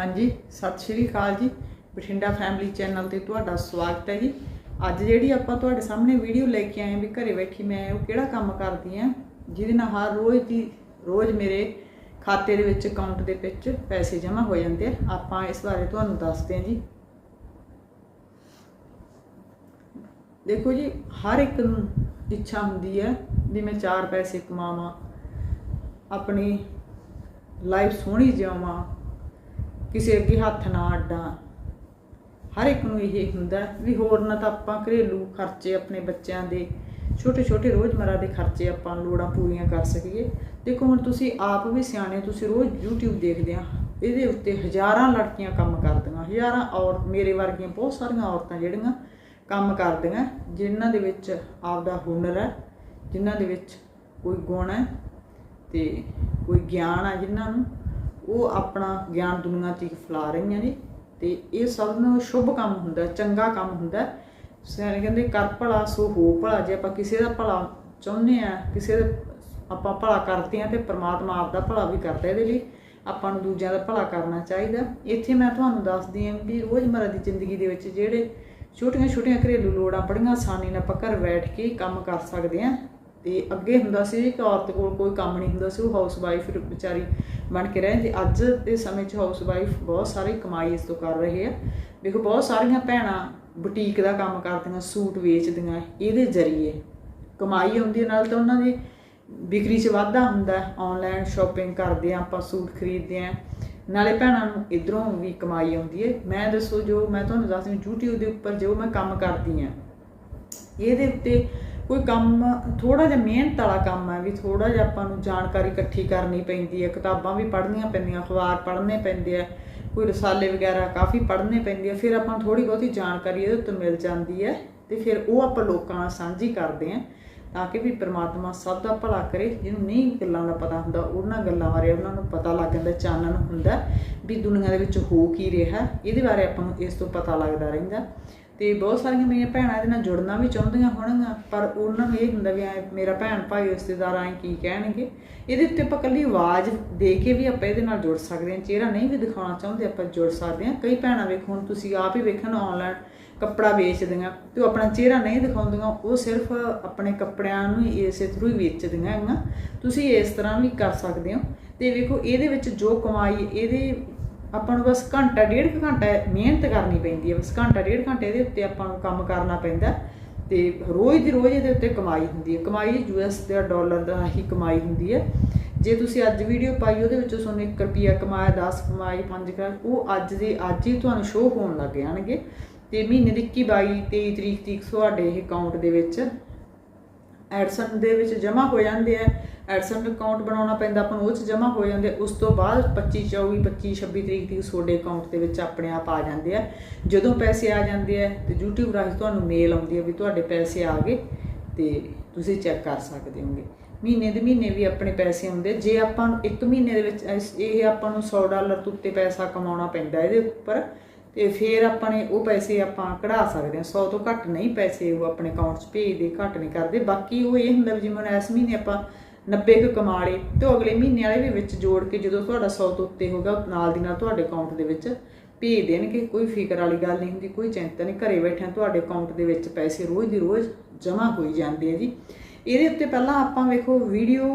ਹਾਂਜੀ, ਸਤਿ ਸ਼੍ਰੀ ਅਕਾਲ ਜੀ। ਬਠਿੰਡਾ ਫੈਮਿਲੀ ਚੈਨਲ ਤੇ ਤੁਹਾਡਾ ਸਵਾਗਤ ਹੈ ਜੀ। ਅੱਜ ਜਿਹੜੀ ਆਪਾਂ ਤੁਹਾਡੇ ਸਾਹਮਣੇ ਵੀਡੀਓ ਲੈ ਕੇ ਆਏ ਹਾਂ ਵੀ ਘਰੇ ਬੈਠੀ ਮੈਂ, ਉਹ ਕਿਹੜਾ ਕੰਮ ਕਰਦੀ ਆ ਜਿਹਦੇ ਨਾਲ ਹਰ ਰੋਜ਼ ਦੀ, ਰੋਜ਼ ਮੇਰੇ ਖਾਤੇ ਦੇ ਵਿੱਚ ਅਕਾਊਂਟ ਦੇ ਵਿੱਚ ਪੈਸੇ ਜਮ੍ਹਾਂ ਹੋ ਜਾਂਦੇ ਆ। ਆਪਾਂ ਇਸ ਬਾਰੇ ਤੁਹਾਨੂੰ ਦੱਸਦੇ ਹਾਂ ਜੀ। ਦੇਖੋ ਜੀ, ਹਰ ਇੱਕ ਨੂੰ ਇੱਛਾ ਹੁੰਦੀ ਹੈ ਵੀ ਮੈਂ ਚਾਰ ਪੈਸੇ ਕਮਾਵਾਂ, ਆਪਣੀ ਲਾਈਫ ਸੋਹਣੀ ਜਿਵਾਂ ਕਿਸੇ ਅੱਗੇ ਹੱਥ ਨਾ ਅੱਡਾਂ। ਹਰ ਇੱਕ ਨੂੰ ਇਹ ਹੁੰਦਾ ਵੀ ਹੋਰ ਨਾ ਤਾਂ ਆਪਾਂ ਘਰੇਲੂ ਖਰਚੇ ਆਪਣੇ ਬੱਚਿਆਂ ਦੇ ਛੋਟੇ ਛੋਟੇ ਰੋਜ਼ਮਰਾ ਦੇ ਖਰਚੇ ਆਪਾਂ ਲੋੜਾਂ ਪੂਰੀਆਂ ਕਰ ਸਕੀਏ। ਦੇਖੋ ਹੁਣ ਤੁਸੀਂ ਆਪ ਵੀ ਸਿਆਣੇ, ਤੁਸੀਂ ਰੋਜ਼ YouTube ਦੇਖਦੇ ਆ, ਇਹਦੇ ਉੱਤੇ ਹਜ਼ਾਰਾਂ ਲੜਕੀਆਂ ਕੰਮ ਕਰਦੀਆਂ, ਹਜ਼ਾਰਾਂ ਔਰ ਮੇਰੇ ਵਰਗੀਆਂ ਬਹੁਤ ਸਾਰੀਆਂ ਔਰਤਾਂ ਜਿਹੜੀਆਂ ਕੰਮ ਕਰਦੀਆਂ, ਜਿਨ੍ਹਾਂ ਦੇ ਵਿੱਚ ਆਪਦਾ ਹੁਨਰ ਹੈ, ਜਿਨ੍ਹਾਂ ਦੇ ਵਿੱਚ ਕੋਈ ਗੁਣ ਹੈ ਤੇ ਕੋਈ ਗਿਆਨ ਆ ਜਿਨ੍ਹਾਂ ਨੂੰ। ਉਹ ਆਪਣਾ ਗਿਆਨ ਦੁਨੀਆ 'ਚ ਫੈਲਾ ਰਹੀਆਂ ਨੇ ਤੇ ਇਹ ਸਭ ਨੂੰ ਸ਼ੁਭ ਕੰਮ ਹੁੰਦਾ, ਚੰਗਾ ਕੰਮ ਹੁੰਦਾ। ਸਿਆਣੇ ਕਹਿੰਦੇ ਕਰ ਭਲਾ, ਸੋ ਹੋ ਭਲਾ। ਜੇ ਆਪਾਂ ਕਿਸੇ ਦਾ ਭਲਾ ਚਾਹੁੰਦੇ ਆ ਕਿਸੇ ਦਾ ਆਪਾਂ ਭਲਾ ਕਰਦੇ ਆ ਤੇ ਪ੍ਰਮਾਤਮਾ ਆਪ ਦਾ ਭਲਾ ਵੀ ਕਰਦਾ ਇਹਦੇ ਲਈ, ਆਪਾਂ ਨੂੰ ਦੂਜਿਆਂ ਦਾ ਭਲਾ ਕਰਨਾ ਚਾਹੀਦਾ। ਇੱਥੇ ਮੈਂ ਤੁਹਾਨੂੰ ਦੱਸਦੀ ਹਾਂ ਵੀ ਰੋਜ਼ਮਰਰਾ ਦੀ ਜ਼ਿੰਦਗੀ ਦੇ ਵਿੱਚ ਜਿਹੜੇ ਛੋਟੀਆਂ ਛੋਟੀਆਂ ਘਰੇਲੂ ਲੋੜਾਂ ਬੜੀਆਂ ਆਸਾਨੀ ਨਾਲ ਆਪਾਂ ਘਰ ਬੈਠ ਕੇ ਕੰਮ ਕਰ ਸਕਦੇ ਆ ਤੇ ਅੱਗੇ ਹੁੰਦਾ ਸੀ ਕਿ ਔਰਤ ਕੋਲ ਕੋਈ ਕੰਮ ਨਹੀਂ ਹੁੰਦਾ ਸੀ, ਉਹ ਹਾਊਸ ਵਾਈਫ ਵਿਚਾਰੀ ਬਣ ਕੇ ਰਹਿੰਦੀ ਅੱਜ ਦੇ ਸਮੇਂ 'ਚ ਹਾਊਸ ਵਾਈਫ ਬਹੁਤ ਸਾਰੀ ਕਮਾਈ ਇਸ ਤੋਂ ਕਰ ਰਹੇ ਆ। ਦੇਖੋ ਬਹੁਤ ਸਾਰੀਆਂ ਭੈਣਾਂ ਬੁਟੀਕ ਦਾ ਕੰਮ ਕਰਦੀਆਂ ਸੂਟ ਵੇਚਦੀਆਂ ਇਹਦੇ ਜ਼ਰੀਏ ਕਮਾਈ ਆਉਂਦੀ ਹੈ, ਨਾਲ ਤਾਂ ਉਹਨਾਂ ਦੀ ਵਿਕਰੀ 'ਚ ਵਾਧਾ ਹੁੰਦਾ ਆਨਲਾਈਨ ਸ਼ਾਪਿੰਗ ਕਰਦੇ ਆ ਆਪਾਂ ਸੂਟ ਖਰੀਦਦੇ ਆ। ਨਾਲੇ ਭੈਣਾਂ ਨੂੰ ਇਧਰੋਂ ਵੀ ਕਮਾਈ ਆਉਂਦੀ ਹੈ। ਮੈਂ ਦੱਸੋ ਜੋ ਮੈਂ ਤੁਹਾਨੂੰ ਦੱਸਦੀ YouTube ਦੇ ਉੱਪਰ ਜੋ ਮੈਂ ਕੰਮ ਕਰਦੀ ਆ ਇਹਦੇ ਉੱਤੇ ਕੋਈ ਕੰਮ ਥੋੜਾ ਜਿਹਾ ਮਿਹਨਤ ਵਾਲਾ ਕੰਮ ਹੈ ਵੀ ਥੋੜਾ ਜਿਹਾ ਆਪਾਂ ਨੂੰ ਜਾਣਕਾਰੀ ਇਕੱਠੀ ਕਰਨੀ ਪੈਂਦੀ ਹੈ, ਕਿਤਾਬਾਂ ਵੀ ਪੜ੍ਹਨੀਆਂ ਪੈਂਦੀਆਂ, ਅਖਬਾਰ ਪੜ੍ਹਨੇ ਪੈਂਦੇ ਆ, ਕੋਈ ਰਸਾਲੇ ਵਗੈਰਾ ਕਾਫੀ ਪੜ੍ਹਨੇ ਪੈਂਦੇ ਆ, ਫਿਰ ਆਪਾਂ ਨੂੰ ਥੋੜੀ ਬਹੁਤੀ ਜਾਣਕਾਰੀ ਇਹਦੇ ਉੱਤੇ ਮਿਲ ਜਾਂਦੀ ਹੈ ਤੇ ਫਿਰ ਉਹ ਆਪਾਂ ਲੋਕਾਂ ਨਾਲ ਸਾਂਝੀ ਕਰਦੇ ਆ ਤਾਂ ਕਿ ਵੀ ਪ੍ਰਮਾਤਮਾ ਸਭ ਦਾ ਭਲਾ ਕਰੇ, ਜਿਹਨੂੰ ਨਹੀਂ ਗੱਲਾਂ ਦਾ ਪਤਾ ਹੁੰਦਾ, ਉਹਨਾਂ ਗੱਲਾਂ ਬਾਰੇ ਉਹਨਾਂ ਨੂੰ ਪਤਾ ਲੱਗ ਜਾਂਦਾ, ਚਾਨਣ ਹੁੰਦਾ ਵੀ ਦੁਨੀਆ ਦੇ ਵਿੱਚ ਹੋ ਕੀ ਰਿਹਾ, ਇਹਦੇ ਬਾਰੇ ਆਪਾਂ ਨੂੰ ਇਸ ਤੋਂ ਪਤਾ ਲੱਗਦਾ ਰਹਿੰਦਾ। ਤੇ ਬਹੁਤ ਸਾਰੀਆਂ ਮੇਰੀਆਂ ਭੈਣਾਂ ਇਹਦੇ ਨਾਲ ਜੁੜਨਾ ਵੀ ਚਾਹੁੰਦੀਆਂ ਹੋਣਗੀਆਂ, ਪਰ ਉਹਨਾਂ ਨੂੰ ਇਹ ਹੁੰਦਾ ਵੀ ਐ, ਮੇਰਾ ਭੈਣ ਭਾਈ ਰਿਸ਼ਤੇਦਾਰ ਐ ਕੀ ਕਹਿਣਗੇ। ਇਹਦੇ ਉੱਤੇ ਆਪਾਂ ਕੱਲੀ ਆਵਾਜ਼ ਦੇ ਕੇ ਵੀ ਆਪਾਂ ਇਹਦੇ ਨਾਲ ਜੁੜ ਸਕਦੇ ਹਾਂ, ਚਿਹਰਾ ਨਹੀਂ ਵੀ ਦਿਖਾਉਣਾ ਚਾਹੁੰਦੇ ਆਪਾਂ ਜੁੜ ਸਕਦੇ ਹਾਂ। ਕਈ ਭੈਣਾਂ ਵੇਖੋ, ਹੁਣ ਤੁਸੀਂ ਆਪ ਹੀ ਵੇਖਣ ਆਨਲਾਈਨ ਕੱਪੜਾ ਵੇਚਦੀਆਂ, ਤੇ ਉਹ ਆਪਣਾ ਚਿਹਰਾ ਨਹੀਂ ਦਿਖਾਉਂਦੀਆਂ, ਉਹ ਸਿਰਫ ਆਪਣੇ ਕੱਪੜਿਆਂ ਨੂੰ ਹੀ ਇਸੇ ਥਰੂ ਹੀ ਵੇਚਦੀਆਂ ਹੈਗੀਆਂ। ਤੁਸੀਂ ਇਸ ਤਰ੍ਹਾਂ ਵੀ ਕਰ ਸਕਦੇ ਹੋ। ਤੇ ਵੇਖੋ, ਇਹਦੇ ਵਿੱਚ ਜੋ ਕਮਾਈ, ਇਹਦੇ ਆਪਾਂ ਨੂੰ ਬਸ ਘੰਟਾ, ਡੇਢ ਕੁ ਘੰਟਾ ਮਿਹਨਤ ਕਰਨੀ ਪੈਂਦੀ ਹੈ। ਬਸ ਘੰਟਾ, ਡੇਢ ਘੰਟੇ ਇਹਦੇ ਉੱਤੇ ਆਪਾਂ ਨੂੰ ਕੰਮ ਕਰਨਾ ਪੈਂਦਾ ਤੇ ਰੋਜ਼ ਦੀ ਰੋਜ਼ ਇਹਦੇ ਉੱਤੇ ਕਮਾਈ ਹੁੰਦੀ ਹੈ। ਕਮਾਈ ਯੂਐਸ ਦਾ, ਡਾਲਰ ਦਾ ਹੀ ਕਮਾਈ ਹੁੰਦੀ ਹੈ। ਜੇ ਤੁਸੀਂ ਅੱਜ ਵੀਡੀਓ ਪਾਈ, ਉਹਦੇ ਵਿੱਚੋਂ ਤੁਹਾਨੂੰ 1 ਰੁਪਿਆ ਕਮਾਇਆ 10 ਕਮਾਈ 5 ਕਰ ਉਹ ਅੱਜ ਦੇ, ਅੱਜ ਹੀ ਤੁਹਾਨੂੰ ਸ਼ੋਅ ਹੋਣ ਲੱਗ ਜਾਣਗੇ। ਤੇ ਮਹੀਨੇ ਦੀ 21 22 23 ਤਰੀਕ ਤੱਕ ਤੁਹਾਡੇ ਇਹ ਅਕਾਊਂਟ ਦੇ ਵਿੱਚ ਐਡਸਨ ਦੇ ਵਿੱਚ ਜਮ੍ਹਾਂ ਹੋ ਜਾਂਦੇ ਆ ਐਡਸਨ ਅਕਾਊਂਟ ਬਣਾਉਣਾ ਪੈਂਦਾ, ਆਪਾਂ ਨੂੰ ਉਹ ਚ ਜਮ੍ਹਾਂ ਹੋ ਜਾਂਦੇ, ਉਸ ਤੋਂ ਬਾਅਦ 25 24 25 26 ਤਰੀਕ ਤੱਕ ਤੁਹਾਡੇ ਅਕਾਊਂਟ ਦੇ ਵਿੱਚ ਆਪਣੇ ਆਪ ਆ ਜਾਂਦੇ ਆ। ਜਦੋਂ ਪੈਸੇ ਆ ਜਾਂਦੇ ਆ ਤੇ YouTube ਰਾਹੀਂ ਤੁਹਾਨੂੰ ਮੇਲ ਆਉਂਦੀ ਹੈ ਵੀ ਤੁਹਾਡੇ ਪੈਸੇ ਆ ਗਏ ਤੇ ਤੁਸੀਂ ਚੈੱਕ ਕਰ ਸਕਦੇ ਹੋਗੇ। ਮਹੀਨੇ ਦੇ ਮਹੀਨੇ ਵੀ ਆਪਣੇ ਪੈਸੇ ਆਉਂਦੇ ਜੇ ਆਪਾਂ ਨੂੰ ਇੱਕ ਮਹੀਨੇ ਦੇ ਵਿੱਚ ਇਹ ਆਪਾਂ ਨੂੰ 100 ਡਾਲਰ ਤੋਂ ਉੱਤੇ ਪੈਸਾ ਕਮਾਉਣਾ ਪੈਂਦਾ ਇਹਦੇ ਉੱਪਰ, ਤੇ ਫਿਰ ਆਪਾਂ ਨੇ ਉਹ ਪੈਸੇ ਆਪਾਂ ਕਢਾ ਸਕਦੇ ਹਾਂ 100 ਤੋਂ ਘੱਟ ਨਹੀਂ ਪੈਸੇ ਉਹ ਆਪਣੇ ਅਕਾਊਂਟ 'ਚ ਭੇਜਦੇ, ਘੱਟ ਨਹੀਂ ਕਰਦੇ। ਬਾਕੀ ਉਹ ਇਹ ਹੁੰਦਾ ਵੀ ਜਿਵੇਂ ਇਸ ਮਹੀਨੇ ਆਪਾਂ 90 ਕੁ ਕਮਾ ਲਏ ਤੇ ਉਹ ਅਗਲੇ ਮਹੀਨੇ ਵਾਲੇ ਵੀ ਵਿੱਚ ਜੋੜ ਕੇ ਜਦੋਂ ਤੁਹਾਡਾ 100 ਤੋਂ ਉੱਤੇ ਹੋਗਾ ਨਾਲ ਦੀ ਨਾਲ ਤੁਹਾਡੇ ਅਕਾਊਂਟ ਦੇ ਵਿੱਚ ਭੇਜ ਦੇਣਗੇ। ਕੋਈ ਫਿਕਰ ਵਾਲੀ ਗੱਲ ਨਹੀਂ ਹੁੰਦੀ, ਕੋਈ ਚਿੰਤਾ ਨਹੀਂ। ਘਰੇ ਬੈਠਿਆਂ ਤੁਹਾਡੇ ਅਕਾਊਂਟ ਦੇ ਵਿੱਚ ਪੈਸੇ ਰੋਜ਼ ਦੀ ਰੋਜ਼ ਜਮ੍ਹਾਂ ਹੋਈ ਜਾਂਦੇ ਆ ਜੀ। ਇਹਦੇ ਉੱਤੇ ਪਹਿਲਾਂ ਆਪਾਂ ਵੇਖੋ ਵੀਡੀਓ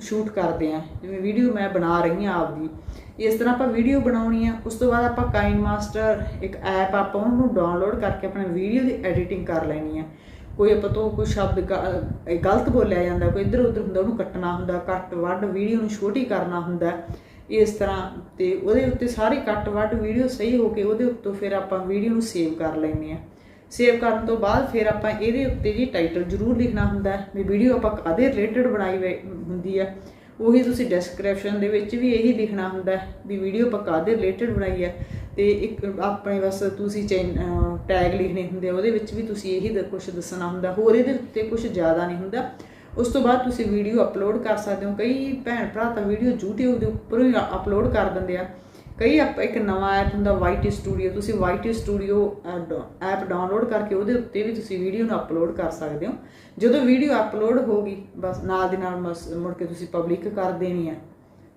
ਸ਼ੂਟ ਕਰਦੇ ਆ। ਜਿਵੇਂ ਵੀਡੀਓ ਮੈਂ ਬਣਾ ਰਹੀ ਆ ਆਪਦੀ। ਇਸ ਤਰ੍ਹਾਂ ਆਪਾਂ ਵੀਡੀਓ ਬਣਾਉਣੀ ਆ। ਉਸ ਤੋਂ ਬਾਅਦ ਆਪਾਂ ਕਾਈਨ ਮਾਸਟਰ ਇੱਕ ਐਪ ਆਪਾਂ ਉਹਨੂੰ ਡਾਊਨਲੋਡ ਕਰਕੇ ਆਪਣੇ ਵੀਡੀਓ ਦੀ ਐਡੀਟਿੰਗ ਕਰ ਲੈਣੀ ਆ। ਕੋਈ ਆਪਾਂ ਤੋਂ ਕੋਈ ਸ਼ਬਦ ਗਲਤ ਬੋਲਿਆ ਜਾਂਦਾ, ਕੋਈ ਇੱਧਰ ਉੱਧਰ ਹੁੰਦਾ, ਉਹਨੂੰ ਕੱਟਣਾ ਹੁੰਦਾ, ਕੱਟ ਵੱਢ ਵੀਡੀਓ ਨੂੰ ਛੋਟੀ ਕਰਨਾ ਹੁੰਦਾ, ਇਸ ਤਰ੍ਹਾਂ ਤੇ ਉਹਦੇ ਉੱਤੇ ਸਾਰੇ ਕੱਟ ਵੱਢ ਵੀਡੀਓ ਸਹੀ ਹੋ ਕੇ ਉਹਦੇ ਉੱਤੋਂ ਫਿਰ ਆਪਾਂ ਵੀਡੀਓ ਨੂੰ ਸੇਵ ਕਰ ਲੈਂਦੇ ਆ ਸੇਵ ਕਰਨ ਤੋਂ ਬਾਅਦ ਫਿਰ ਆਪਾਂ ਇਹਦੇ ਉੱਤੇ ਜੀ ਟਾਈਟਲ ਜ਼ਰੂਰ ਲਿਖਣਾ ਹੁੰਦਾ, ਵੀ ਵੀਡੀਓ ਆਪਾਂ ਕਾਦੇ ਰਿਲੇਟਡ ਬਣਾਈ ਹੋਈ ਹੁੰਦੀ ਆ, ਉਹੀ ਤੁਸੀਂ ਡਿਸਕ੍ਰਿਪਸ਼ਨ ਦੇ ਵਿੱਚ ਵੀ ਇਹੀ ਲਿਖਣਾ ਹੁੰਦਾ, ਵੀ ਵੀਡੀਓ ਆਪਾਂ ਕਾਦੇ ਰਿਲੇਟਡ ਬਣਾਈ ਹੈ ਤੇ ਇੱਕ ਆਪਣੇ ਬਸ ਤੁਸੀਂ ਟੈਗ ਲਿਖਣੇ ਹੁੰਦੇ ਆ, ਉਹਦੇ ਵਿੱਚ ਵੀ ਤੁਸੀਂ ਇਹੀ ਕੁਝ ਦੱਸਣਾ ਹੁੰਦਾ, ਹੋਰ ਇਹਦੇ ਉੱਤੇ ਕੁਝ ਜ਼ਿਆਦਾ ਨਹੀਂ ਹੁੰਦਾ। ਉਸ ਤੋਂ ਬਾਅਦ ਤੁਸੀਂ ਵੀਡੀਓ ਅਪਲੋਡ ਕਰ ਸਕਦੇ ਹੋ। ਕਈ ਭੈਣ ਭਰਾ ਤਾਂ ਵੀਡੀਓ YouTube ਦੇ ਉੱਪਰ ਹੀ ਅਪਲੋਡ ਕਰ ਦਿੰਦੇ ਆ। ਕਈ ਆਪ, ਇੱਕ ਨਵਾਂ ਐਪ ਹੁੰਦਾ ਵਾਈਟ ਸਟੂਡੀਓ ਤੁਸੀਂ ਵਾਈਟ ਸਟੂਡੀਓ ਐਪ ਡਾਊਨਲੋਡ ਕਰਕੇ ਉਹਦੇ ਉੱਤੇ ਵੀ ਤੁਸੀਂ ਵੀਡੀਓ ਨੂੰ ਅਪਲੋਡ ਕਰ ਸਕਦੇ ਹੋ। ਜਦੋਂ ਵੀਡੀਓ ਅਪਲੋਡ ਹੋ ਗਈ, ਬਸ ਨਾਲ ਦੀ ਨਾਲ ਮਸ- ਮੁੜ ਕੇ ਤੁਸੀਂ ਪਬਲਿਕ ਕਰ ਦੇਣੀ ਹੈ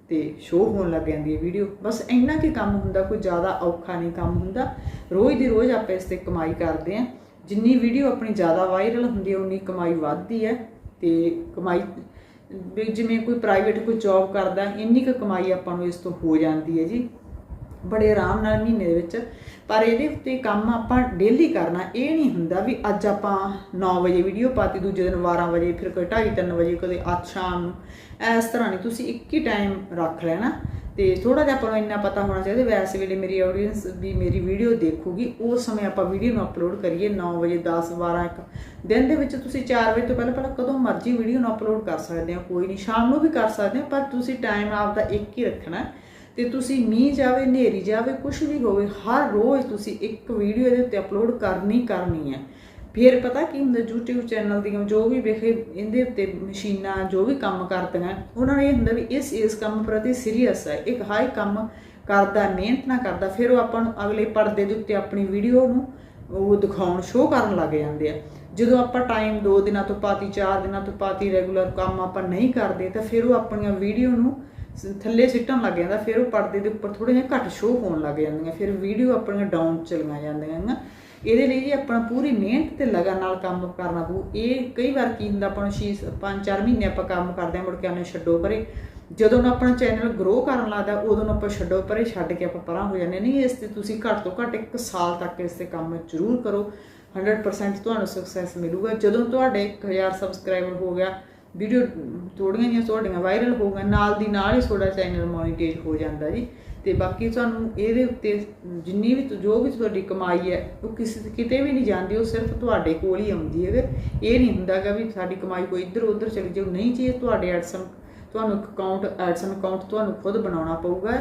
ਤੇ ਸ਼ੋਅ ਹੋਣ ਲੱਗ ਜਾਂਦੀ ਹੈ ਵੀਡੀਓ ਬਸ ਇੰਨਾ ਕੀ ਕੰਮ ਹੁੰਦਾ, ਕੋਈ ਜ਼ਿਆਦਾ ਔਖਾ ਨਹੀਂ ਕੰਮ ਹੁੰਦਾ। ਰੋਜ਼ ਦੀ ਰੋਜ਼ ਆਪਾਂ ਇਸ ਤੇ ਕਮਾਈ ਕਰਦੇ ਆਂ ਜਿੰਨੀ ਵੀਡੀਓ ਆਪਣੀ ਜ਼ਿਆਦਾ ਵਾਇਰਲ ਹੁੰਦੀ ਹੈ, ਉਨੀ ਕਮਾਈ ਵੱਧਦੀ ਹੈ। ਤੇ ਕਮਾਈ, ਵੀ ਜਿਵੇਂ ਕੋਈ ਪ੍ਰਾਈਵੇਟ ਕੋਈ ਜੌਬ ਕਰਦਾ, ਇੰਨੀ ਕੁ ਕਮਾਈ ਆਪਾਂ ਨੂੰ ਇਸ ਤੋਂ ਹੋ ਜਾਂਦੀ ਹੈ ਜੀ। ਬੜੇ ਆਰਾਮ ਨਾਲ ਮਹੀਨੇ ਦੇ ਵਿੱਚ। ਪਰ ਇਹਦੇ ਉੱਤੇ ਕੰਮ ਆਪਾਂ ਡੇਲੀ ਕਰਨਾ, ਇਹ ਨਹੀਂ ਹੁੰਦਾ ਵੀ ਅੱਜ ਆਪਾਂ 9 ਵਜੇ ਵੀਡੀਓ ਪਾਤੀ, ਦੂਜੇ ਦਿਨ 12 ਵਜੇ, ਫਿਰ ਕੋਈ 2:30 3 ਵਜੇ, ਕਦੇ ਅੱਜ ਸ਼ਾਮ ਨੂੰ। ਇਸ ਤਰ੍ਹਾਂ ਨਹੀਂ, ਤੁਸੀਂ ਇੱਕ ਹੀ ਟਾਈਮ ਰੱਖ ਲੈਣਾ। ਤੇ ਥੋੜਾ ਜਿਹਾ ਆਪਾਂ ਨੂੰ ਇੰਨਾ ਪਤਾ ਹੋਣਾ ਚਾਹੀਦਾ, ਵੈਸੇ ਵੇਲੇ ਮੇਰੀ ਆਡੀਅנס ਵੀ ਮੇਰੀ ਵੀਡੀਓ ਦੇਖੂਗੀ, ਉਸ ਸਮੇਂ ਆਪਾਂ ਵੀਡੀਓ ਨੂੰ ਅਪਲੋਡ ਕਰੀਏ 9 ਵਜੇ 10 12 ਇੱਕ। ਦਿਨ ਦੇ ਵਿੱਚ ਤੁਸੀਂ 4 ਵਜੇ ਤੋਂ ਪਹਿਲਾਂ ਪਹਿਲਾਂ ਕਦੋਂ ਮਰਜ਼ੀ ਵੀਡੀਓ ਨੂੰ ਅਪਲੋਡ ਕਰ ਸਕਦੇ ਹੋ, ਕੋਈ ਨਹੀਂ, ਸ਼ਾਮ ਨੂੰ ਵੀ ਕਰ ਸਕਦੇ ਹੋ, ਪਰ ਤੁਸੀਂ ਟਾਈਮ ਆਪਦਾ ਇੱਕ ਹੀ ਰੱਖਣਾ। ਤੇ ਤੁਸੀਂ ਮੀਂਹ ਜਾਵੇ, ਹਨੇਰੀ ਜਾਵੇ ਕੁਝ ਵੀ ਹੋਵੇ, ਹਰ ਰੋਜ਼ ਤੁਸੀਂ ਇੱਕ ਵੀਡੀਓ ਇਹਦੇ ਉੱਤੇ ਅਪਲੋਡ ਕਰਨੀ ਕਰਨੀ ਹੈ। ਫਿਰ ਪਤਾ ਕੀ ਹੁੰਦਾ, YouTube ਚੈਨਲ ਦੀਆਂ ਜੋ ਵੀ ਵੇਖੇ, ਇਹਦੇ ਉੱਤੇ ਮਸ਼ੀਨਾਂ, ਜੋ ਵੀ ਕੰਮ ਕਰਦੀਆਂ, ਉਹਨਾਂ ਨੂੰ ਇਹ ਹੁੰਦਾ ਵੀ ਇਸ ਇਸ ਕੰਮ ਪ੍ਰਤੀ ਸੀਰੀਅਸ ਹੈ। ਇੱਕ ਹਾਈ ਕੰਮ ਕਰਦਾ, ਮਿਹਨਤ ਨਾ ਕਰਦਾ, ਫਿਰ ਉਹ ਆਪਾਂ ਨੂੰ ਅਗਲੇ ਪਰਦੇ ਦੇ ਉੱਤੇ ਆਪਣੀ ਵੀਡੀਓ ਨੂੰ ਉਹ ਦਿਖਾਉਣ ਸ਼ੋਅ ਕਰਨ ਲੱਗ ਜਾਂਦੇ ਆ। ਜਦੋਂ ਆਪਾਂ ਟਾਈਮ 2 ਦਿਨਾਂ ਤੋਂ ਪਾਤੀ 4 ਦਿਨਾਂ ਤੋਂ ਪਾਤੀ ਰੈਗੂਲਰ ਕੰਮ ਆਪਾਂ ਨਹੀਂ ਕਰਦੇ, ਤਾਂ ਫਿਰ ਉਹ ਆਪਣੀਆਂ ਵੀਡੀਓ ਨੂੰ ਥੱਲੇ ਸਿੱਟਣ ਲੱਗ ਜਾਂਦਾ, ਫਿਰ ਉਹ ਪਰਦੇ ਦੇ ਉੱਪਰ ਥੋੜ੍ਹੀਆਂ ਜਿਹੀਆਂ ਘੱਟ ਸ਼ੋਅ ਹੋਣ ਲੱਗ ਜਾਂਦੀਆਂ, ਫਿਰ ਵੀਡੀਓ ਆਪਣੀਆਂ ਡਾਊਨ ਚਲੀਆਂ ਜਾਂਦੀਆਂ ਹੈਗੀਆਂ ਇਹਦੇ ਲਈ ਜੀ ਆਪਣਾ ਪੂਰੀ ਮਿਹਨਤ ਤੇ ਲਗਨ ਨਾਲ ਕੰਮ ਕਰਨਾ ਪਊ। ਇਹ ਕਈ ਵਾਰ ਕੀ ਹੁੰਦਾ, ਆਪਾਂ ਨੂੰ 6 5-4 ਮਹੀਨੇ ਆਪਾਂ ਕੰਮ ਕਰਦੇ ਹਾਂ, ਮੁੜ ਕੇ ਉਹਨੇ ਛੱਡੋ ਪਰੇ। ਜਦੋਂ ਨੂੰ ਆਪਣਾ ਚੈਨਲ ਗਰੋ ਕਰਨ ਲੱਗਦਾ, ਉਦੋਂ ਨੂੰ ਆਪਾਂ ਛੱਡੋ ਪਰੇ, ਛੱਡ ਕੇ ਆਪਾਂ ਪਰਾਂ ਹੋ ਜਾਂਦੇ ਨਹੀਂ, ਇਸ ਤੇ ਤੁਸੀਂ ਘੱਟ ਤੋਂ ਘੱਟ 1 ਸਾਲ ਤੱਕ ਇਸ ਤੇ ਕੰਮ ਜ਼ਰੂਰ ਕਰੋ। 100% ਤੁਹਾਨੂੰ ਸਕਸੈਸ ਮਿਲੂਗਾ। ਜਦੋਂ ਤੁਹਾਡੇ 1000 ਸਬਸਕ੍ਰਾਈਬਰ ਹੋ ਗਿਆ ਵੀਡੀਓ ਥੋੜੀਆਂ ਜਿਹੀਆਂ ਤੁਹਾਡੀਆਂ ਵਾਇਰਲ ਹੋ ਗਈਆਂ, ਨਾਲ ਦੀ ਨਾਲ ਹੀ ਤੁਹਾਡਾ ਚੈਨਲ ਮੋਨੀਟੇਜ ਹੋ ਜਾਂਦਾ ਜੀ। ਤੇ ਬਾਕੀ ਤੁਹਾਨੂੰ ਇਹਦੇ ਉੱਤੇ ਜਿੰਨੀ ਵੀ ਜੋ ਵੀ ਤੁਹਾਡੀ ਕਮਾਈ ਹੈ, ਉਹ ਕਿਸੇ ਕਿਤੇ ਵੀ ਨਹੀਂ ਜਾਂਦੀ, ਉਹ ਸਿਰਫ ਤੁਹਾਡੇ ਕੋਲ ਹੀ ਆਉਂਦੀ ਹੈ। ਇਹ ਨਹੀਂ ਹੁੰਦਾਗਾ ਵੀ ਸਾਡੀ ਕਮਾਈ ਕੋਈ ਇੱਧਰ ਉੱਧਰ ਚਲੀ ਜਾਊ। ਨਹੀਂ ਜੀ, ਇਹ ਤੁਹਾਡੇ ਐਡਸਨ ਤੁਹਾਨੂੰ ਅਕਾਊਂਟ ਐਡਸਨ ਅਕਾਊਂਟ ਤੁਹਾਨੂੰ ਖੁਦ ਬਣਾਉਣਾ ਪਊਗਾ।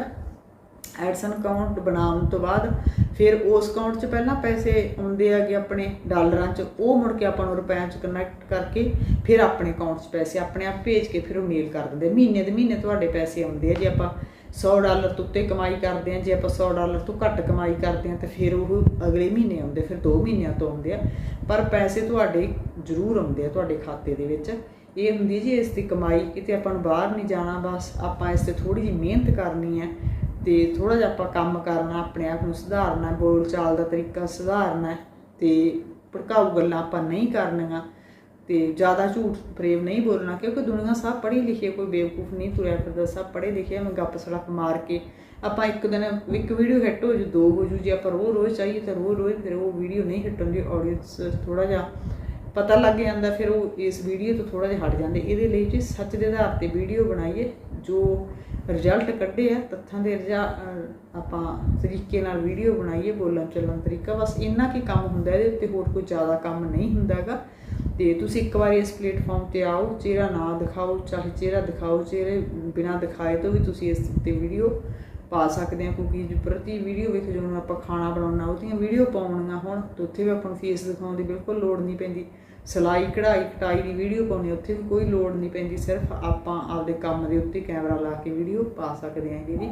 ਐਡਸਨ ਅਕਾਊਂਟ ਬਣਾਉਣ ਤੋਂ ਬਾਅਦ ਫਿਰ ਉਸ ਅਕਾਊਂਟ 'ਚ ਪਹਿਲਾਂ ਪੈਸੇ ਆਉਂਦੇ ਆਗੇ ਆਪਣੇ ਡਾਲਰਾਂ 'ਚ, ਉਹ ਮੁੜ ਕੇ ਆਪਾਂ ਨੂੰ ਰੁਪਈਆਂ 'ਚ ਕਨੈਕਟ ਕਰਕੇ ਫਿਰ ਆਪਣੇ ਅਕਾਊਂਟ 'ਚ ਪੈਸੇ ਆਪਣੇ ਆਪ ਭੇਜ ਕੇ ਫਿਰ ਉਹ ਮੇਲ ਕਰ ਦਿੰਦੇ। ਮਹੀਨੇ ਦੇ ਮਹੀਨੇ ਤੁਹਾਡੇ ਪੈਸੇ ਆਉਂਦੇ ਆ। ਜੇ ਆਪਾਂ 100 ਡਾਲਰ ਤੋਂ ਉੱਤੇ ਕਮਾਈ ਕਰਦੇ ਆ, ਜੇ ਆਪਾਂ 100 ਡਾਲਰ ਤੋਂ ਘੱਟ ਕਮਾਈ ਕਰਦੇ ਆ, ਤਾਂ ਫਿਰ ਉਹ ਅਗਲੇ ਮਹੀਨੇ ਆਉਂਦੇ, ਫਿਰ 2 ਮਹੀਨਿਆਂ ਤੋਂ ਆਉਂਦੇ ਆ। ਪਰ ਪੈਸੇ ਤੁਹਾਡੇ ਜ਼ਰੂਰ ਆਉਂਦੇ ਆ ਤੁਹਾਡੇ ਖਾਤੇ ਦੇ ਵਿੱਚ। ਇਹ ਹੁੰਦੀ ਜੀ, ਇਸ ਦੀ ਕਮਾਈ ਕਿਤੇ ਆਪਾਂ ਨੂੰ ਬਾਹਰ ਨਹੀਂ ਜਾਣਾ, ਬਸ ਆਪਾਂ ਇਸ ਤੇ ਥੋੜੀ ਜਿਹੀ ਮਿਹਨਤ ਕਰਨੀ ਹੈ। ਤੇ ਥੋੜਾ ਜਿਹਾ ਆਪਾਂ ਕੰਮ ਕਰਨਾ, ਆਪਣੇ ਆਪ ਨੂੰ ਸੁਧਾਰਨਾ, ਬੋਲ ਚਾਲ ਦਾ ਤਰੀਕਾ ਸੁਧਾਰਨਾ ਹੈ ਤੇ ਭੜਕਾਊ ਗੱਲਾਂ ਆਪਾਂ ਨਹੀਂ ਕਰਨੀਆਂ, ਤੇ ਜ਼ਿਆਦਾ ਝੂਠ ਪ੍ਰੇਮ ਨਹੀਂ ਬੋਲਣਾ, ਕਿਉਂਕਿ ਦੁਨੀਆ ਸਭ ਪੜ੍ਹੀ ਲਿਖੀ ਕੋਈ ਬੇਵਕੂਫ ਨਹੀਂ ਤੁਰਿਆ ਫਿਰਦਾ, ਸਭ ਪੜ੍ਹੇ ਲਿਖੇ ਮੈਂ ਗੱਪ ਸੜਕ ਮਾਰ ਕੇ ਆਪਾਂ ਇੱਕ ਦਿਨ, ਇੱਕ ਵੀਡੀਓ ਹਿੱਟ ਹੋ ਜੂ ਦੋ ਹੋ ਜੂ ਜੇ ਆਪਾਂ ਰੋਜ਼ ਰੋਜ਼ ਚਾਹੀਏ ਤਾਂ ਰੋਜ਼ ਰੋਜ਼ ਫਿਰ ਉਹ ਵੀਡੀਓ ਨਹੀਂ ਹਿੱਟ ਹੁੰਦੀ ਆਡੀਅנס ਥੋੜਾ ਜਿਹਾ ਪਤਾ ਲੱਗ ਜਾਂਦਾ, ਫਿਰ ਉਹ ਇਸ ਵੀਡੀਓ ਤੋਂ ਥੋੜਾ ਜਿਹਾ ਹਟ ਜਾਂਦੇ, ਇਹਦੇ ਲਈ ਜੀ ਸੱਚ ਦੇ ਆਧਾਰ ਤੇ ਵੀਡੀਓ ਬਣਾਈਏ, ਜੋ ਰਿਜ਼ਲਟ ਕੱਢੇ ਆ, ਤੱਥਾਂ ਦੇ ਰਜਾ ਆਪਾਂ ਤਰੀਕੇ ਨਾਲ ਵੀਡੀਓ ਬਣਾਈਏ, ਬੋਲਣ ਚੱਲਣ ਤਰੀਕਾ, ਬਸ ਇੰਨਾ ਕੀ ਕੰਮ ਹੁੰਦਾ ਇਹਦੇ ਉੱਤੇ, ਹੋਰ ਕੋਈ ਜ਼ਿਆਦਾ ਕੰਮ ਨਹੀਂ ਹੁੰਦਾਗਾ ਤੇ ਤੁਸੀਂ ਇੱਕ ਵਾਰੀ ਇਸ ਪਲੇਟਫਾਰਮ ਤੇ ਆਓ, ਚਿਹਰਾ ਨਾ ਦਿਖਾਓ, ਚਾਹੇ ਚਿਹਰਾ ਦਿਖਾਓ, ਚਿਹਰੇ ਬਿਨਾ ਦਿਖਾਏ ਤੋਂ ਵੀ ਤੁਸੀਂ ਇਸ ਉੱਤੇ ਵੀਡੀਓ ਪਾ ਸਕਦੇ ਹਾਂ ਕਿਉਂਕਿ ਪ੍ਰਤੀ ਵੀਡੀਓ ਵੇਖ ਜਦੋਂ ਆਪਾਂ ਖਾਣਾ ਬਣਾਉਣਾ, ਉਹਦੀਆਂ ਵੀਡੀਓ ਪਾਉਣੀਆਂ ਹੁਣ, ਤੇ ਉੱਥੇ ਵੀ ਆਪਾਂ ਨੂੰ ਫੇਸ ਦਿਖਾਉਣ ਦੀ ਬਿਲਕੁਲ ਲੋੜ ਨਹੀਂ ਪੈਂਦੀ। ਸਿਲਾਈ ਕਢਾਈ, ਕਟਾਈ ਦੀ ਵੀਡੀਓ ਪਾਉਣੀ ਉੱਥੇ ਵੀ ਕੋਈ ਲੋੜ ਨਹੀਂ ਪੈਂਦੀ, ਸਿਰਫ ਆਪਾਂ ਆਪਦੇ ਕੰਮ ਦੇ ਉੱਤੇ ਕੈਮਰਾ ਲਾ ਕੇ ਵੀਡੀਓ ਪਾ ਸਕਦੇ ਹਾਂ ਜੀ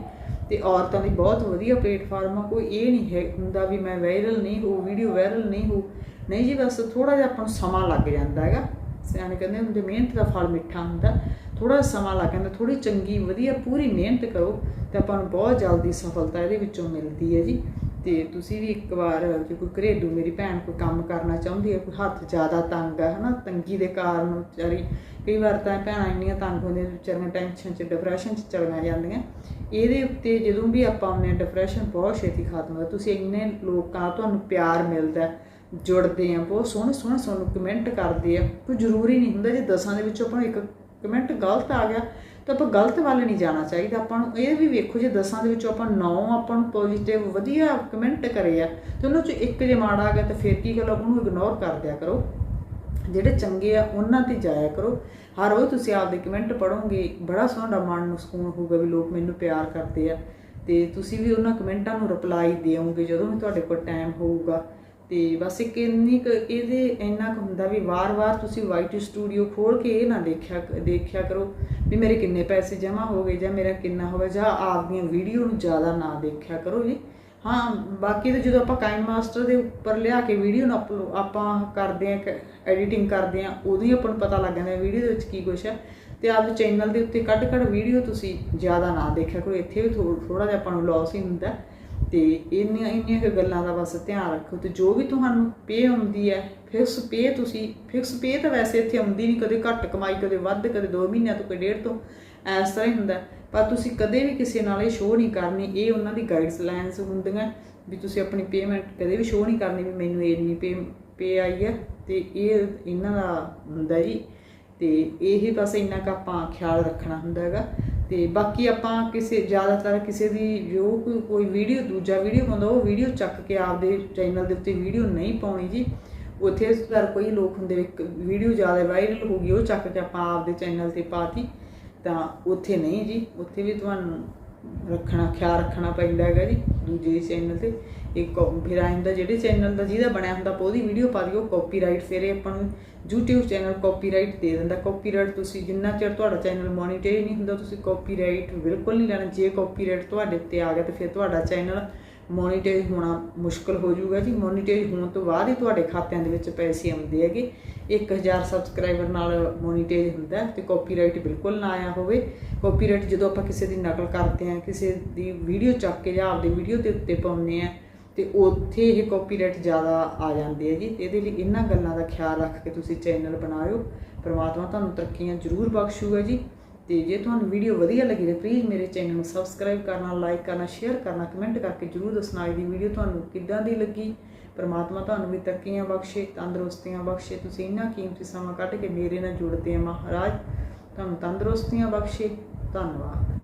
ਤੇ ਔਰਤਾਂ ਦੀ ਬਹੁਤ ਵਧੀਆ ਪਲੇਟਫਾਰਮ ਆ, ਕੋਈ ਇਹ ਨਹੀਂ ਹੈ ਹੁੰਦਾ ਵੀ ਮੈਂ ਵਾਇਰਲ ਨਹੀਂ ਹੋ ਵੀਡੀਓ ਵਾਇਰਲ ਨਹੀਂ ਹੋ ਨਹੀਂ ਜੀ, ਬਸ ਥੋੜਾ ਜਿਹਾ ਆਪਾਂ ਨੂੰ ਸਮਾਂ ਲੱਗ ਜਾਂਦਾ ਹੈਗਾ। ਸਿਆਣੇ ਕਹਿੰਦੇ ਹੁੰਦੇ, ਮਿਹਨਤ ਦਾ ਫਲ ਮਿੱਠਾ ਹੁੰਦਾ। ਥੋੜਾ ਸਮਾਂ ਲੱਗ ਜਾਂਦਾ ਥੋੜੀ ਚੰਗੀ, ਵਧੀਆ, ਪੂਰੀ ਮਿਹਨਤ ਕਰੋ, ਤੇ ਆਪਾਂ ਨੂੰ ਬਹੁਤ ਜਲਦੀ ਸਫਲਤਾ ਇਹਦੇ ਵਿੱਚੋਂ ਮਿਲਦੀ ਹੈ ਜੀ। ਤੇ ਤੁਸੀਂ ਵੀ ਇੱਕ ਵਾਰ ਜੇ ਕੋਈ ਘਰੇਲੂ ਮੇਰੀ ਭੈਣ ਕੋਈ ਕੰਮ ਕਰਨਾ ਚਾਹੁੰਦੀ ਹੈ, ਕੋਈ ਹੱਥ ਜ਼ਿਆਦਾ ਤੰਗ ਹੈ, ਹਨਾ, ਤੰਗੀ ਦੇ ਕਾਰਨ ਵਿਚਾਰੀ ਕਈ ਵਾਰ ਤਾਂ ਭੈਣਾਂ ਇੰਨੀਆਂ ਤੰਗ ਹੁੰਦੀਆਂ ਵਿਚਾਰੀਆਂ ਟੈਨਸ਼ਨ 'ਚ ਡਿਪਰੈਸ਼ਨ 'ਚ ਚਲੀਆਂ ਜਾਂਦੀਆਂ। ਇਹਦੇ ਉੱਤੇ ਜਦੋਂ ਵੀ ਆਪਾਂ ਆਉਂਦੇ ਹਾਂ ਡਿਪਰੈਸ਼ਨ ਬਹੁਤ ਛੇਤੀ ਖਤਮ ਹੁੰਦਾ। ਤੁਸੀਂ ਇੰਨੇ ਲੋਕਾਂ ਤੁਹਾਨੂੰ ਪਿਆਰ ਮਿਲਦਾ ਜੁੜਦੇ ਆ ਬਹੁਤ ਸੋਹਣੇ ਸੋਹਣੇ ਸਾਨੂੰ ਕਮੈਂਟ ਕਰਦੇ ਆ। ਕੋਈ ਜ਼ਰੂਰੀ ਨਹੀਂ ਹੁੰਦਾ ਜੇ ਦਸਾਂ ਦੇ ਵਿੱਚੋਂ ਆਪਾਂ ਇੱਕ ਕਮੈਂਟ ਗਲਤ ਆ ਗਿਆ ਤਾਂ ਆਪਾਂ ਗਲਤ ਵੱਲ ਨਹੀਂ ਜਾਣਾ ਚਾਹੀਦਾ। ਆਪਾਂ ਨੂੰ ਇਹ ਵੀ ਵੇਖੋ ਜੇ ਦਸਾਂ ਦੇ ਵਿੱਚੋਂ ਆਪਾਂ 9 ਆਪਾਂ ਨੂੰ ਪੋਜ਼ਿਟਿਵ ਵਧੀਆ ਕਮੈਂਟ ਕਰੇ ਆ, ਤੇ ਉਹਨਾਂ ਚੋਂ ਇੱਕ ਜੇ ਮਾੜਾ ਆ ਗਿਆ ਤਾਂ ਫਿਰ ਕੀ ਗੱਲ ਉਹਨੂੰ ਇਗਨੋਰ ਕਰ ਦਿਆ ਕਰੋ। ਜਿਹੜੇ ਚੰਗੇ ਆ, ਉਹਨਾਂ ਤੇ ਜਾਇਆ ਕਰੋ। ਹਰ ਰੋਜ਼ ਤੁਸੀਂ ਆਪਦੇ ਕਮੈਂਟ ਪੜੋਗੇ ਬੜਾ ਸੋਹਣਾ ਮਨ ਨੂੰ ਸਕੂਨ ਹੋਊਗਾ ਵੀ ਲੋਕ ਮੈਨੂੰ ਪਿਆਰ ਕਰਦੇ ਆ। ਤੇ ਤੁਸੀਂ ਵੀ ਉਹਨਾਂ ਕਮੈਂਟਾਂ ਨੂੰ ਰਿਪਲਾਈ ਦਿਓਗੇ ਜਦੋਂ ਵੀ ਤੁਹਾਡੇ ਕੋਲ ਟਾਈਮ ਹੋਊਗਾ। ਤੇ ਬਸ ਇੱਕ ਇੰਨੀ ਕੁ ਇਹਦੇ ਇੰਨਾ ਕੁ ਹੁੰਦਾ ਵੀ ਵਾਰ-ਵਾਰ ਤੁਸੀਂ ਵਾਈਟ ਸਟੂਡੀਓ ਖੋਲ ਕੇ ਇਹ ਨਾ ਦੇਖਿਆ ਦੇਖਿਆ ਕਰੋ ਵੀ ਮੇਰੇ ਕਿੰਨੇ ਪੈਸੇ ਜਮ੍ਹਾਂ ਹੋ ਗਏ ਜਾਂ ਮੇਰਾ ਕਿੰਨਾ ਹੋਵੇ ਜਾਂ ਆਪਦੀਆਂ ਵੀਡੀਓ ਨੂੰ ਜ਼ਿਆਦਾ ਨਾ ਦੇਖਿਆ ਕਰੋ ਜੀ ਹਾਂ, ਬਾਕੀ ਤਾਂ ਜਦੋਂ ਆਪਾਂ ਕਾਈਨ ਮਾਸਟਰ ਦੇ ਉੱਪਰ ਲਿਆ ਕੇ ਵੀਡੀਓ ਨੂੰ ਅਪਲੋ- ਆਪਾਂ ਕਰਦੇ ਆਂ ਐਡੀਟਿੰਗ ਕਰਦੇ ਆਂ ਉਦੋਂ ਹੀ ਆਪਾਂ ਨੂੰ ਪਤਾ ਲੱਗ ਜਾਂਦਾ ਵੀਡੀਓ ਦੇ ਵਿੱਚ ਕੀ ਕੁਛ ਹੈ। ਤੇ ਆਪਦੇ ਚੈਨਲ ਦੇ ਉੱਤੇ ਕੱਢ ਕੱਢ ਵੀਡੀਓ ਤੁਸੀਂ ਜ਼ਿਆਦਾ ਨਾ ਦੇਖਿਆ ਕਰੋ, ਇੱਥੇ ਵੀ ਥੋੜਾ ਜਿਹਾ ਆਪਾਂ ਨੂੰ ਲਾਸ ਹੀ ਹੁੰਦਾ। ਤੇ ਇੰਨੀਆਂ ਇੰਨੀਆਂ ਕੁ ਗੱਲਾਂ ਦਾ ਬਸ ਧਿਆਨ ਰੱਖੋ ਤੇ ਜੋ ਵੀ ਤੁਹਾਨੂੰ ਪੇ ਆਉਂਦੀ ਹੈ ਫਿਕਸ ਪੇ ਤੁਸੀਂ ਫਿਕਸ ਪੇ ਤਾਂ ਵੈਸੇ ਇੱਥੇ ਆਉਂਦੀ ਨਹੀਂ, ਕਦੇ ਘੱਟ ਕਮਾਈ, ਕਦੇ ਵੱਧ, ਕਦੇ 2 ਮਹੀਨਿਆਂ ਤੋਂ, ਕਦੇ ਡੇਢ ਤੋਂ ਇਸ ਤਰ੍ਹਾਂ ਹੀ ਹੁੰਦਾ। ਪਰ ਤੁਸੀਂ ਕਦੇ ਵੀ ਕਿਸੇ ਨਾਲ ਇਹ ਸ਼ੋਅ ਨਹੀਂ ਕਰਨੀ, ਇਹ ਉਹਨਾਂ ਦੀ ਗਾਈਡਲਾਈਨਸ ਹੁੰਦੀਆਂ ਵੀ ਤੁਸੀਂ ਆਪਣੀ ਪੇਮੈਂਟ ਕਦੇ ਵੀ ਸ਼ੋਅ ਨਹੀਂ ਕਰਨੀ ਵੀ ਮੈਨੂੰ ਇੰਨੀ ਪੇ ਪੇ ਆਈ ਹੈ ਤੇ ਇਹ ਇਹਨਾਂ ਦਾ ਹੁੰਦਾ ਜੀ ਤੇ ਇਹ ਬਸ ਇੰਨਾ ਕੁ ਆਪਾਂ ਖਿਆਲ ਰੱਖਣਾ ਹੁੰਦਾ ਹੈਗਾ। ਤੇ ਬਾਕੀ ਆਪਾਂ ਕਿਸੇ, ਜ਼ਿਆਦਾਤਰ ਕਿਸੇ ਦੀ ਜੋ ਕੋਈ ਵੀਡੀਓ, ਦੂਜਾ ਵੀਡੀਓ ਪਾਉਂਦਾ ਉਹ ਵੀਡੀਓ ਚੱਕ ਕੇ ਆਪਦੇ ਚੈਨਲ ਦੇ ਉੱਤੇ ਵੀਡੀਓ ਨਹੀਂ ਪਾਉਣੀ ਜੀ। ਉੱਥੇ ਸਰ ਕੋਈ ਲੋਕ ਹੁੰਦੇ, ਇੱਕ ਵੀਡੀਓ ਜ਼ਿਆਦਾ ਵਾਇਰਲ ਹੋ ਗਈ, ਉਹ ਚੱਕ ਕੇ ਆਪਾਂ ਆਪਦੇ ਚੈਨਲ ਤੇ ਪਾਤੀ, ਤਾਂ ਉੱਥੇ ਨਹੀਂ ਜੀ। ਉੱਥੇ ਵੀ ਤੁਹਾਨੂੰ ਰੱਖਣਾ, ਖਿਆਲ ਰੱਖਣਾ ਪੈਂਦਾ ਹੈਗਾ ਜੀ, ਦੂਜੇ ਚੈਨਲ ਤੇ। ਇੱਕ ਫਿਰ ਆਇੰਦਾ ਜਿਹੜੇ ਚੈਨਲ ਦਾ ਜਿਹਦਾ ਬਣਿਆ ਹੁੰਦਾ, ਆਪਾਂ ਉਹਦੀ ਵੀਡੀਓ ਪਾ ਦਿਓ ਕਾਪੀਰਾਈਟ ਫਿਰ ਇਹ ਆਪਾਂ ਨੂੰ YouTube ਚੈਨਲ ਕਾਪੀਰਾਈਟ ਦੇ ਦਿੰਦਾ। ਕਾਪੀਰਾਈਟ ਤੁਸੀਂ ਜਿੰਨਾ ਚਿਰ ਤੁਹਾਡਾ ਚੈਨਲ ਮੋਨੀਟਾਈਜ਼ ਨਹੀਂ ਹੁੰਦਾ, ਤੁਸੀਂ ਕਾਪੀਰਾਈਟ ਬਿਲਕੁਲ ਨਹੀਂ ਲੈਣਾ। ਜੇ ਕਾਪੀਰਾਈਟ ਤੁਹਾਡੇ ਉੱਤੇ ਆ ਗਿਆ, ਤਾਂ ਫਿਰ ਤੁਹਾਡਾ ਚੈਨਲ ਮੋਨੀਟਾਈਜ਼ ਹੋਣਾ ਮੁਸ਼ਕਲ ਹੋ ਜਾਊਗਾ ਜੀ। ਮੋਨੀਟਾਈਜ਼ ਹੋਣ ਤੋਂ ਬਾਅਦ ਹੀ ਤੁਹਾਡੇ ਖਾਤਿਆਂ ਦੇ ਵਿੱਚ ਪੈਸੇ ਆਉਂਦੇ ਹੈਗੇ। 1000 ਸਬਸਕ੍ਰਾਈਬਰ ਨਾਲ ਮੋਨੀਟਾਈਜ਼ ਹੁੰਦਾ ਹੈ ਤੇ ਕਾਪੀਰਾਈਟ ਬਿਲਕੁਲ ਨਾ ਆਇਆ ਹੋਵੇ। ਕਾਪੀਰਾਈਟ ਜਦੋਂ ਆਪਾਂ ਕਿਸੇ ਦੀ ਨਕਲ ਕਰਦੇ ਹਾਂ, ਕਿਸੇ ਦੀ ਵੀਡੀਓ ਚੱਕ ਕੇ ਜਾਂ ਆਪਦੀ ਵੀਡੀਓ ਦੇ ਉੱਤੇ ਪਾਉਂਦੇ ਆ ਤੇ ਉੱਥੇ ਇਹ ਕਾਪੀਰਾਈਟ ਜ਼ਿਆਦਾ ਆ ਜਾਂਦੇ ਆ ਜੀ ਤੇ ਇਹਦੇ ਲਈ ਇਹਨਾਂ ਗੱਲਾਂ ਦਾ ਖਿਆਲ ਰੱਖ ਕੇ ਤੁਸੀਂ ਚੈਨਲ ਬਣਾਇਓ। ਪ੍ਰਮਾਤਮਾ ਤੁਹਾਨੂੰ ਤਰੱਕੀਆਂ ਜ਼ਰੂਰ ਬਖਸ਼ੂਗਾ ਜੀ। ਤੇ ਜੇ ਤੁਹਾਨੂੰ ਵੀਡੀਓ ਵਧੀਆ ਲੱਗੀ ਤਾਂ ਪਲੀਜ਼ ਮੇਰੇ ਚੈਨਲ ਨੂੰ ਸਬਸਕ੍ਰਾਈਬ ਕਰਨਾ ਲਾਈਕ ਕਰਨਾ ਸ਼ੇਅਰ ਕਰਨਾ ਕਮੈਂਟ ਕਰਕੇ ਜ਼ਰੂਰ ਦੱਸਣਾ ਅੱਜ ਦੀ ਵੀਡੀਓ ਤੁਹਾਨੂੰ ਕਿੱਦਾਂ ਦੀ ਲੱਗੀ। ਪਰਮਾਤਮਾ ਤੁਹਾਨੂੰ ਵੀ ਤਰੱਕੀਆਂ ਬਖਸ਼ੇ, ਤੰਦਰੁਸਤੀਆਂ ਬਖਸ਼ੇ। ਤੁਸੀਂ ਇੰਨਾ ਕੀਮਤੀ ਸਮਾਂ ਕੱਢ ਕੇ ਮੇਰੇ ਨਾਲ ਜੁੜਦੇ ਆ ਮਹਾਰਾਜ। ਤੁਹਾਨੂੰ ਤੰਦਰੁਸਤੀਆਂ ਬਖਸ਼ੇ। ਧੰਨਵਾਦ।